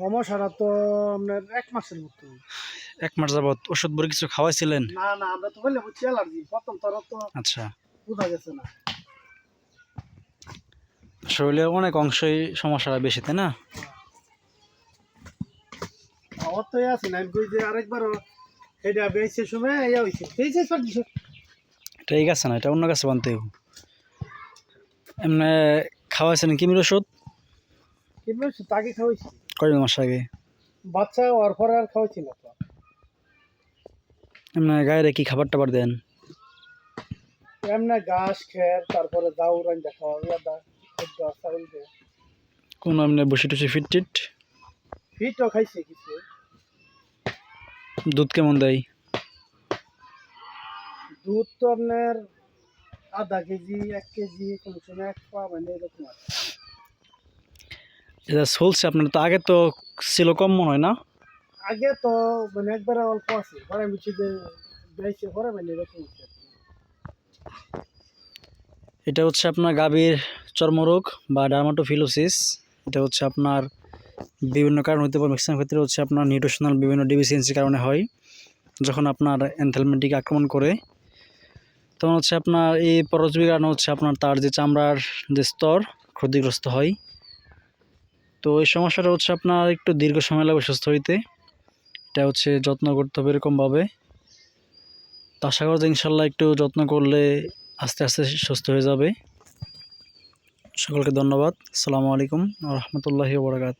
সমস্যাটা তো আপনার এক মাসের মতো। এক মাস যাবত ওষুধ বড় কিছু খাওয়াইছিলেন? না না আমরা তো বললে বুঝছি অ্যালার্জি। প্রথম তোর তো আচ্ছা। বোঝা গেছে না। শরীরে অনেক অংশই সমস্যাটা বেশি তাই না? আমার তো আছে না আমি যে আরেকবারও এটা বেঁচে সময় ইয়া হয়েছে বেঁচে সব দিছে। ঠিক আছে না এটা অন্য কাছে বানতে এমনি খাওয়াইছেন কিমির ওষুধ? কি বলছি তাকে খাওয়াইছি। কয় মাস আগে? বাচ্চা হওয়ার পরে আর খাওয়াইছি না তো। এমনি গায়ে কি খাবার টাবার দেন? এমনি ঘাস খের তারপরে দাউর আনতে খাওয়া খাদ্য চাউল দিয়ে। কোন এমনি বসে টুসি ফিট টিট ফিটও খাইছে কিছু। দুধ কেমন দেয়? দুধ তো আপনার আধা কেজি এক কেজি কোনো সময় এক পা মানে এরকম আছে এটা চলছে আপনার তো আগে তো ছিল কম মনে হয় না? আগে তো মানে একবারে অল্প আছে পরে বুঝছি যে বেশি পরে মানে এরকম এটা হচ্ছে আপনার গাভীর চর্মরোগ বা ডার্মাটোফিলোসিস এটা হচ্ছে আপনার বিভিন্ন কারণ হতে পারে ম্যাক্সিমাম ক্ষেত্রে হচ্ছে আপনার নিউট্রিশনাল বিভিন্ন ডিফিসিয়েন্সির কারণে হয় যখন আপনার এনথেলমেন্টিক আক্রমণ করে। তখন হচ্ছে আপনার এই পরজীবীর কারণে হচ্ছে আপনার তার যে চামড়ার যে স্তর ক্ষতিগ্রস্ত হয় তো এই সমস্যাটা হচ্ছে আপনার একটু দীর্ঘ সময় লাগবে সুস্থ হইতে। এটা হচ্ছে যত্ন করতে হবে এরকমভাবে। তো আশা করা যায় ইনশাল্লাহ একটু যত্ন করলে আস্তে আস্তে সুস্থ হয়ে যাবে। সকলকে ধন্যবাদ। আসসালামু আলাইকুম রহমতুল্লাহি বরাকাত